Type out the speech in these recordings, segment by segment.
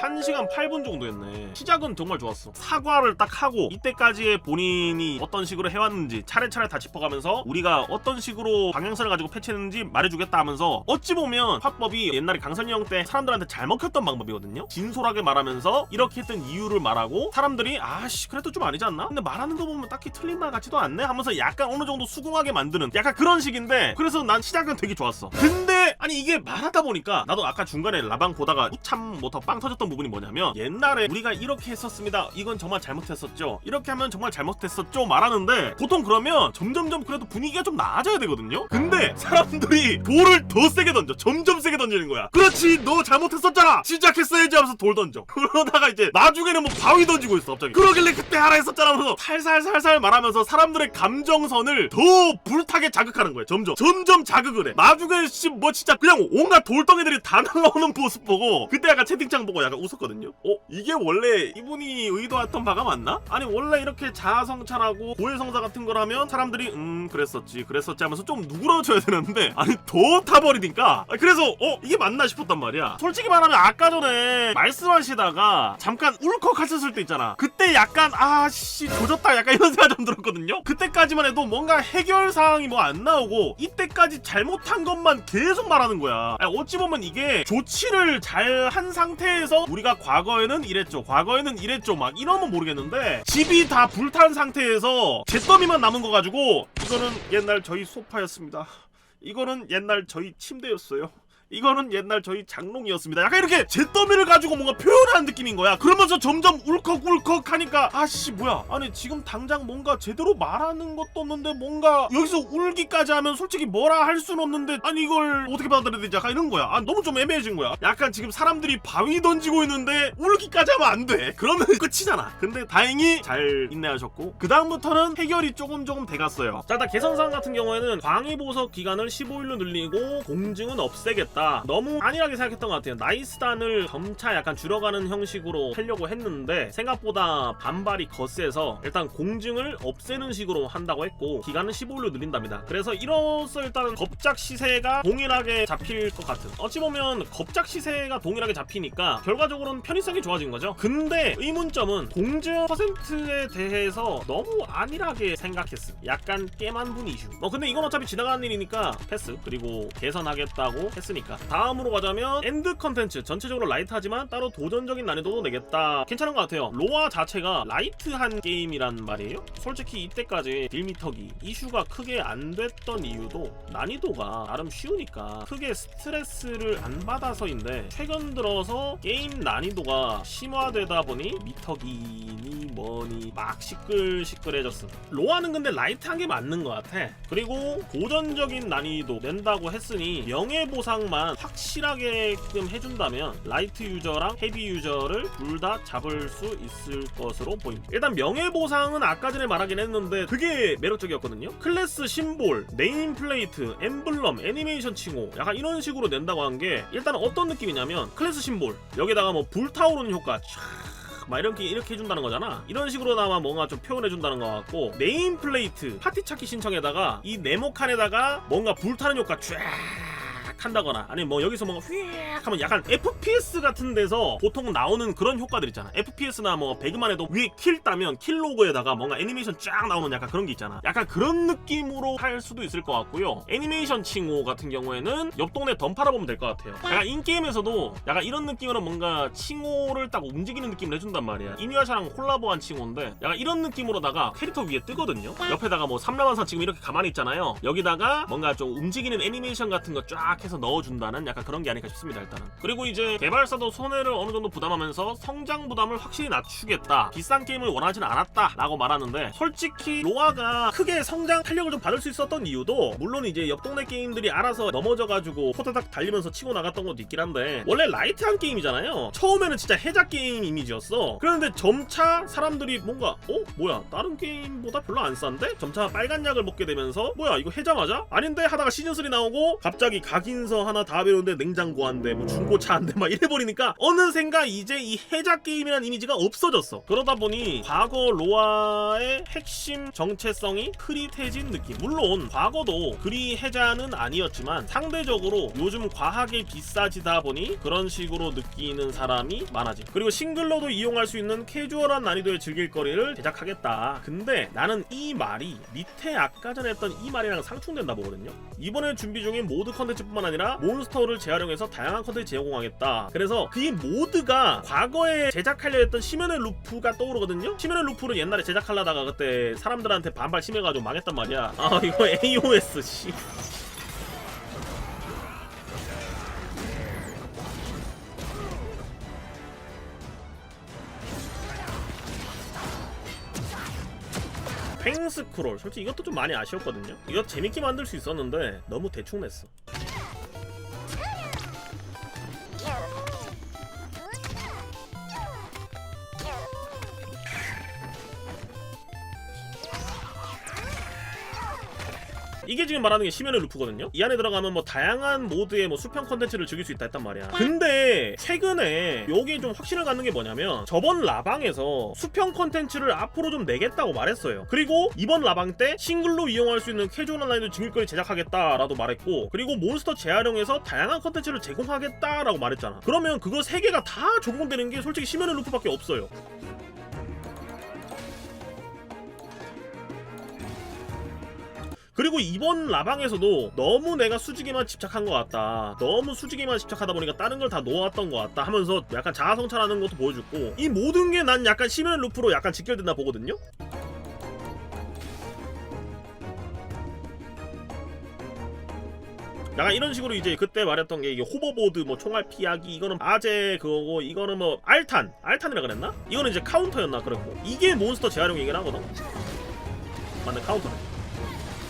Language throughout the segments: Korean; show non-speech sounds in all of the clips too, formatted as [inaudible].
1시간 8분 정도 했네. 시작은 정말 좋았어. 사과를 딱 하고 이때까지의 본인이 어떤 식으로 해왔는지 차례차례 다 짚어가면서 우리가 어떤 식으로 방향성을 가지고 패치했는지 말해주겠다 하면서 어찌 보면 화법이 옛날에 강선이 형때 사람들한테 잘 먹혔던 방법이거든요. 진솔하게 말하면서 이렇게 했던 이유를 말하고 사람들이 아씨 그래도 좀 아니지 않나? 근데 말하는 거 보면 딱히 틀린 말 같지도 않네 하면서 약간 어느 정도 수긍하게 만드는 약간 그런 식인데 그래서 난 시작은 되게 좋았어. 근데 아니 이게 말하다 보니까 나도 아까 중간에 라방 보다가 참 못하고 빵 터졌던 부분이 뭐냐면 옛날에 우리가 이렇게 했었습니다. 이건 정말 잘못했었죠. 이렇게 하면 정말 잘못했었죠. 말하는데 보통 그러면 점점점 그래도 분위기가 좀 나아져야 되거든요. 근데 사람들이 돌을 더 세게 던져. 점점 세게 던지는 거야. 그렇지 너 잘못했었잖아. 시작했어야지 하면서 돌 던져. [laughs] 그러다가 이제 나중에는 뭐 바위 던지고 있어 갑자기. 그러길래 그때 하라 했었잖아 하면서 살살살살 말하면서 사람들의 감정선을 더 불타게 자극하는 거야. 점점 점점 자극을 해. 나중에 씨뭐 진짜 그냥 온갖 돌덩이들이 다 [laughs] 날라오는 모습 보고 그때 약간 채팅창 보고 약간 웃었거든요. 어 이게 원래 이분이 의도했던 바가 맞나? 아니 원래 이렇게 자아성찰하고 고해성사 같은 걸 하면 사람들이 음 그랬었지 그랬었지 하면서 좀 누그러져야 되는데 [laughs] 아니 더 타버리니까 아, 그래서 어 이게 맞나 싶었단 말이야. 솔직히 말하면 아까 전에 말씀하시다가 잠깐 울컥하셨을 때 있잖아. 그때 약간 아씨 조졌다 약간 이런 [laughs] 생각 좀 들었거든요. 그때까지만 해도 뭔가 해결 사항이 뭐 안 나오고 이때까지 잘못한 것만 계속 말 하는 거야. 아니, 어찌 보면 이게 조치를 잘 한 상태에서 우리가 과거에는 이랬죠. 과거에는 이랬죠. 막 이러면 모르겠는데 집이 다 불탄 상태에서 잿더미만 남은 거 가지고 이거는 옛날 저희 소파였습니다. 이거는 옛날 저희 침대였어요. 이거는 옛날 저희 장롱이었습니다. 약간 이렇게 잿더미를 가지고 뭔가 표현하는 느낌인 거야. 그러면서 점점 울컥울컥 하니까 아씨 뭐야? 아니 지금 당장 뭔가 제대로 말하는 것도 없는데 뭔가 여기서 울기까지 하면 솔직히 뭐라 할 수는 없는데 아니 이걸 어떻게 받아들여야 되지? 약간 이런 거야. 아 너무 좀 애매해진 거야. 약간 지금 사람들이 바위 던지고 있는데 울기까지 하면 안 돼. [laughs] 그러면 끝이잖아. 근데 다행히 잘 인내하셨고 그 다음부터는 해결이 조금 조금 돼갔어요. 자, 일단 개선사항 같은 경우에는 광의보석 기간을 15일로 늘리고 공증은 없애겠다. 너무 안일하게 생각했던 것 같아요. 나이스단을 점차 약간 줄여가는 형식으로 하려고 했는데 생각보다 반발이 거세서 일단 공증을 없애는 식으로 한다고 했고 기간은 15일로 늘린답니다. 그래서 이로써 일단은 겁작 시세가 동일하게 잡힐 것 같은. 어찌 보면 겁작 시세가 동일하게 잡히니까 결과적으로는 편의성이 좋아진 거죠. 근데 의문점은 공증 퍼센트에 대해서 너무 안일하게 생각했음. 약간 깨만 분 이슈. 어 근데 이건 어차피 지나가는 일이니까 패스. 그리고 개선하겠다고 했으니까. 다음으로 가자면 엔드 컨텐츠 전체적으로 라이트하지만 따로 도전적인 난이도도 내겠다. 괜찮은 것 같아요. 로아 자체가 라이트한 게임이란 말이에요. 솔직히 이때까지 딜미터기 이슈가 크게 안 됐던 이유도 난이도가 나름 쉬우니까 크게 스트레스를 안 받아서인데 최근 들어서 게임 난이도가 심화되다 보니 미터기니 뭐니 막 시끌시끌해졌음. 로아는 근데 라이트한 게 맞는 것 같아. 그리고 고전적인 난이도 낸다고 했으니 명예보상만 확실하게 끔 해준다면 라이트 유저랑 헤비 유저를 둘 다 잡을 수 있을 것으로 보입니다. 일단 명예보상은 아까 전에 말하긴 했는데 되게 매력적이었거든요. 클래스 심볼, 네임플레이트, 엠블럼, 애니메이션 칭호 약간 이런 식으로 낸다고 한 게 일단 어떤 느낌이냐면 클래스 심볼 여기다가 뭐 불타오르는 효과 촤막 이렇게 이렇게 해준다는 거잖아. 이런 식으로나마 뭔가 좀 표현해준다는 것 같고 네임 플레이트 파티 찾기 신청에다가 이 네모 칸에다가 뭔가 불타는 효과 쫙 한다거나 아니면 뭐 여기서 뭔가 휘익 하면 약간 FPS 같은 데서 보통 나오는 그런 효과들 있잖아. FPS나 뭐 배그만 해도 위에 킬 따면 킬 로고에다가 뭔가 애니메이션 쫙 나오는 약간 그런 게 있잖아. 약간 그런 느낌으로 할 수도 있을 것 같고요. 애니메이션 칭호 같은 경우에는 옆 동네 덤파라 보면 될 것 같아요. 약간 인게임에서도 약간 이런 느낌으로 뭔가 칭호를 딱 움직이는 느낌을 해준단 말이야. 이누야샤랑 콜라보한 칭호인데 약간 이런 느낌으로다가 캐릭터 위에 뜨거든요. 옆에다가 뭐 삼라만사 지금 이렇게 가만히 있잖아요. 여기다가 뭔가 좀 움직이는 애니메이션 같은 거 쫙 해서 넣어준다는 약간 그런 게 아닐까 싶습니다 일단은 그리고 이제 개발사도 손해를 어느 정도 부담하면서 성장 부담을 확실히 낮추겠다 비싼 게임을 원하진 않았다 라고 말하는데 솔직히 로아가 크게 성장 탄력을 좀 받을 수 있었던 이유도 물론 이제 옆 동네 게임들이 알아서 넘어져가지고 호다닥 달리면서 치고 나갔던 것도 있긴 한데 원래 라이트한 게임이잖아요 처음에는 진짜 해자 게임 이미지였어 그런데 점차 사람들이 뭔가 어? 뭐야 다른 게임보다 별로 안 싼데? 점차 빨간 약을 먹게 되면서 뭐야 이거 해자 맞아? 아닌데 하다가 시즌3 나오고 갑자기 각인 무인서 하나 다 배우는데 냉장고 한 대 뭐 중고차 한 대 막 이래버리니까 어느샌가 이제 이 해자 게임이라는 이미지가 없어졌어. 그러다 보니 과거 로아의 핵심 정체성이 흐릿해진 느낌. 물론 과거도 그리 해자는 아니었지만 상대적으로 요즘 과하게 비싸지다 보니 그런 식으로 느끼는 사람이 많아지 그리고 싱글로도 이용할 수 있는 캐주얼한 난이도의 즐길 거리를 제작하겠다. 근데 나는 이 말이 밑에 아까 전에 했던 이 말이랑 상충된다 보거든요. 이번에 준비 중인 모드 컨텐츠뿐만 아니라 몬스터를 재활용해서 다양한 컨텐츠 제공하겠다. 그래서 그이 모드가 과거에 제작하려 했던 심연의 루프가 떠오르거든요? 심연의 루프를 옛날에 제작하려다가 그때 사람들한테 반발 심해가지고 망했단 말이야. 아 이거 AOS 씨. 팽스크롤. 솔직히 이것도 좀 많이 아쉬웠거든요? 이거 재밌게 만들 수 있었는데 너무 대충 냈어 이게 지금 말하는 게 심연의 루프거든요. 이 안에 들어가면 뭐 다양한 모드의 뭐 수평 컨텐츠를 즐길 수 있다 했단 말이야. 근데 최근에 여기에 좀 확신을 갖는 게 뭐냐면 저번 라방에서 수평 컨텐츠를 앞으로 좀 내겠다고 말했어요. 그리고 이번 라방 때 싱글로 이용할 수 있는 캐주얼 온라인도 증일거리 제작하겠다라도 말했고 그리고 몬스터 재활용해서 다양한 컨텐츠를 제공하겠다라고 말했잖아. 그러면 그거 세 개가 다 적용되는 게 솔직히 심연의 루프밖에 없어요. 그리고 이번 라방에서도 너무 내가 수직에만 집착한 것 같다. 너무 수직에만 집착하다 보니까 다른 걸 다 놓았던 것 같다 하면서 약간 자아성찰하는 것도 보여줬고 이 모든 게 난 약간 심연 루프로 약간 직결된다 보거든요. 약간 이런 식으로 이제 그때 말했던 게 이게 호버보드 뭐 총알 피하기 이거는 아재 그거고 이거는 뭐 알탄 알탄이라 그랬나? 이거는 이제 카운터였나 그랬고 이게 몬스터 재활용이긴 하거든. 맞네 카운터네.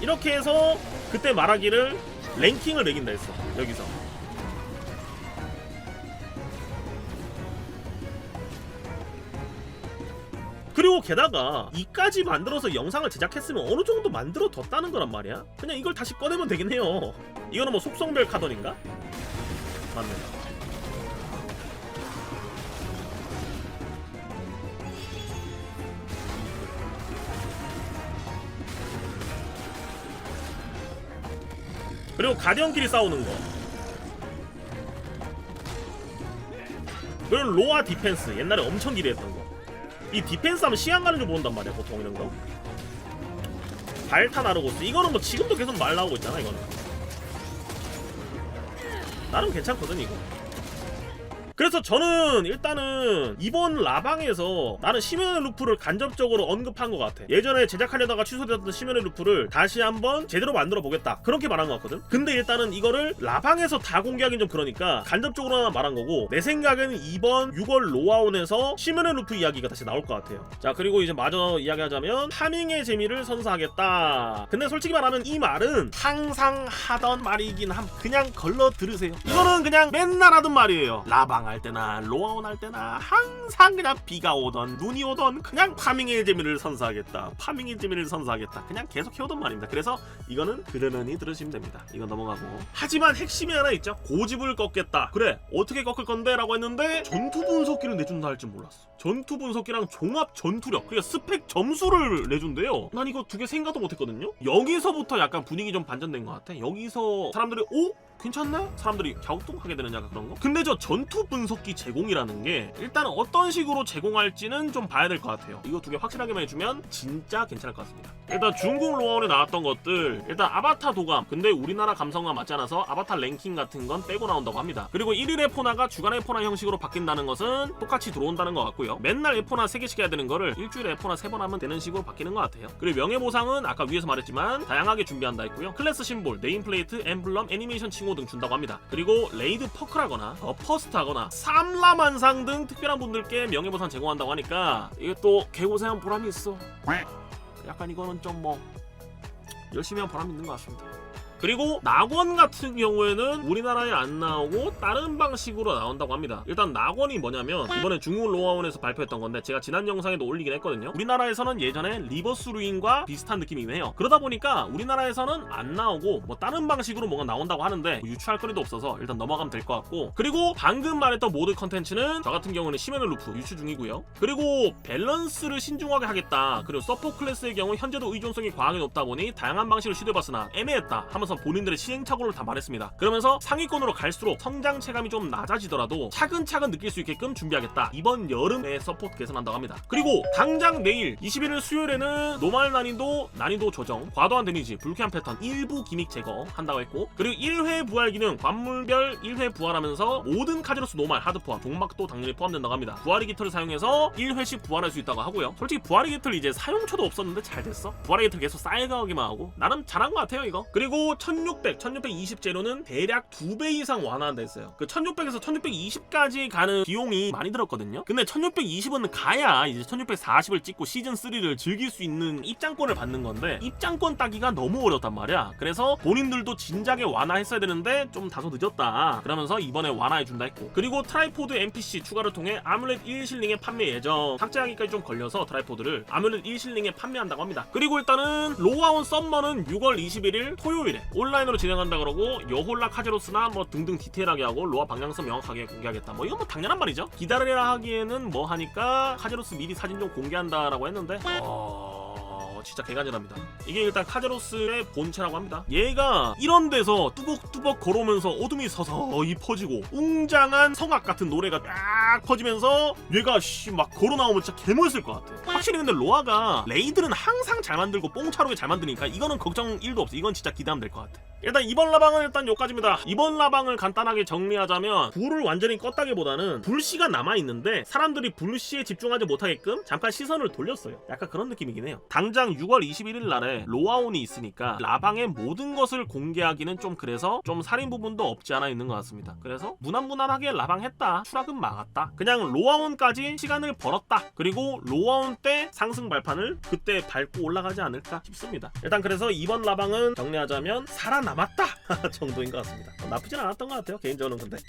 이렇게 해서 그때 말하기를 랭킹을 매긴다 했어. 여기서. 그리고 게다가 이까지 만들어서 영상을 제작했으면 어느 정도 만들어 뒀다는 거란 말이야. 그냥 이걸 다시 꺼내면 되겠네요. 이거는 뭐 속성별 카던인가? 맞네 그리고 가디언끼리 싸우는 거. 그리고 로아 디펜스 옛날에 엄청 기대했던 거. 이 디펜스 하면 시간 가는 줄 모른단 말이야 보통 이런 거. 발탄 아르고스 이거는 뭐 지금도 계속 말 나오고 있잖아 이거는. 나름 괜찮거든 이거. 그래서 저는 일단은 이번 라방에서 나는 시면의 루프를 간접적으로 언급한 것 같아. 예전에 제작하려다가 취소되었던 시면의 루프를 다시 한번 제대로 만들어 보겠다. 그렇게 말한 것 같거든. 근데 일단은 이거를 라방에서 다 공개하긴 좀 그러니까 간접적으로만 말한 거고 내 생각에는 이번 6월 로아온에서 시면의 루프 이야기가 다시 나올 것 같아요. 자 그리고 이제 마저 이야기하자면 파밍의 재미를 선사하겠다. 근데 솔직히 말하면 이 말은 항상 하던 말이긴 함. 그냥 걸러 들으세요. 이거는 그냥 맨날 하던 말이에요. 라방 할 때나 로아온 할 때나 항상 그냥 비가 오던 눈이 오던 그냥 파밍의 재미를 선사하겠다. 파밍의 재미를 선사하겠다. 그냥 계속 해오던 말입니다. 그래서 이거는 그러려니 들으시면 됩니다. 이거 넘어가고. 하지만 핵심이 하나 있죠. 고집을 꺾겠다. 그래 어떻게 꺾을 건데? 라고 했는데 전투 분석기를 내준다 할 줄 몰랐어. 전투 분석기랑 종합 전투력 그러니까 스펙 점수를 내준대요. 난 이거 두 개 생각도 못했거든요. 여기서부터 약간 분위기 좀 반전된 것 같아. 여기서 사람들이 오? 괜찮네? 사람들이 갸우뚱하게 되는 약간 그런 거? 근데 저 전투 분석기 제공이라는 게 일단 어떤 식으로 제공할지는 좀 봐야 될 것 같아요. 이거 두 개 확실하게만 해주면 진짜 괜찮을 것 같습니다. 일단 중국 로아원에 나왔던 것들 일단 아바타 도감 근데 우리나라 감성과 맞지 않아서 아바타 랭킹 같은 건 빼고 나온다고 합니다. 그리고 1일의 포나가 주간의 포나 형식으로 바뀐다는 것은 똑같이 들어온다는 것 같고요. 맨날 에포나 3개씩 해야 되는 거를 일주일에 에포나 3번 하면 되는 식으로 바뀌는 것 같아요. 그리고 명예보상은 아까 위에서 말했지만 다양하게 준비한다 했고요. 클래스 심볼, 네임플레이트, 엠블럼, 애니메이션 칭호 등 준다고 합니다. 그리고 레이드 퍼크라거나 더 퍼스트하거나 삼라만상 등 특별한 분들께 명예보상 제공한다고 하니까 이게 또 개고생한 보람이 있어. 약간 이거는 좀 뭐 열심히 한 보람이 있는 것 같습니다. 그리고 낙원 같은 경우에는 우리나라에 안 나오고 다른 방식으로 나온다고 합니다. 일단 낙원이 뭐냐면 이번에 중국 로아원에서 발표했던 건데 제가 지난 영상에도 올리긴 했거든요. 우리나라에서는 예전에 리버스 루인과 비슷한 느낌이긴 해요. 그러다 보니까 우리나라에서는 안 나오고 뭐 다른 방식으로 뭔가 나온다고 하는데 뭐 유추할 거리도 없어서 일단 넘어가면 될 것 같고 그리고 방금 말했던 모드 컨텐츠는 저 같은 경우는 시메널 루프 유추 중이고요. 그리고 밸런스를 신중하게 하겠다. 그리고 서포 클래스의 경우 현재도 의존성이 과하게 높다 보니 다양한 방식을 시도해봤으나 애매했다 하면서 본인들의 시행착오를 다 말했습니다. 그러면서 상위권으로 갈수록 성장 체감이 좀 낮아지더라도 차근차근 느낄 수 있게끔 준비하겠다. 이번 여름에 서포트 개선한다고 합니다. 그리고 당장 내일 21일 수요일에는 노말 난이도 난이도 조정, 과도한 데미지, 불쾌한 패턴 일부 기믹 제거 한다고 했고 그리고 1회 부활 기능 관물별 1회 부활하면서 모든 카지로스 노말 하드 포함 종막도 당연히 포함된다고 합니다. 부활의 기틀을 사용해서 1회씩 부활할 수 있다고 하고요. 솔직히 부활의 기틀 이제 사용초도 없었는데 잘 됐어. 부활의 기틀 계속 쌓여가기만 하고 나름 잘한 것 같아요 이거. 그리고 1600, 1620 제로는 대략 2배 이상 완화한다 했어요. 그 1600에서 1620까지 가는 비용이 많이 들었거든요. 근데 1620은 가야 이제 1640을 찍고 시즌 3를 즐길 수 있는 입장권을 받는 건데 입장권 따기가 너무 어렵단 말이야. 그래서 본인들도 진작에 완화했어야 되는데 좀 다소 늦었다. 그러면서 이번에 완화해준다 했고 그리고 트라이포드 NPC 추가를 통해 아뮬렛 1실링의 판매 예정 삭제하기까지 좀 걸려서 트라이포드를 아뮬렛 1실링에 판매한다고 합니다. 그리고 일단은 로아온 썸머는 6월 21일 토요일에 온라인으로 진행한다 그러고 여홀라 카제로스나 뭐 등등 디테일하게 하고 로아 방향성 명확하게 공개하겠다. 뭐 이건 뭐 당연한 말이죠. 기다리라 하기에는 뭐 하니까 카제로스 미리 사진 좀 공개한다라고 했는데 어... 진짜 개간이랍니다. 이게 일단 카제로스의 본체라고 합니다. 얘가 이런 데서 뚜벅뚜벅 걸어오면서 어둠이 서서히 퍼지고 웅장한 성악 같은 노래가 딱 퍼지면서 얘가 씨 막 걸어 나오면 진짜 개멋있을 것 같아. 확실히 근데 로아가 레이드는 항상 잘 만들고 뽕차루게 잘 만드니까 이거는 걱정 1도 없어. 이건 진짜 기대하면 될 것 같아. 일단 이번 라방은 일단 여기까지입니다. 이번 라방을 간단하게 정리하자면 불을 완전히 껐다기보다는 불씨가 남아 있는데 사람들이 불씨에 집중하지 못하게끔 잠깐 시선을 돌렸어요. 약간 그런 느낌이긴 해요. 당장 6월 21일 날에 로아온이 있으니까 라방의 모든 것을 공개하기는 좀 그래서 좀 살인 부분도 없지 않아 있는 것 같습니다. 그래서 무난무난하게 라방했다. 추락은 막았다. 그냥 로아온까지 시간을 벌었다. 그리고 로아온 때 상승 발판을 그때 밟고 올라가지 않을까 싶습니다. 일단 그래서 이번 라방은 정리하자면 살아 남았다 [laughs] 정도인 것 같습니다. 어, 나쁘진 않았던 것 같아요. 개인적으로는 근데.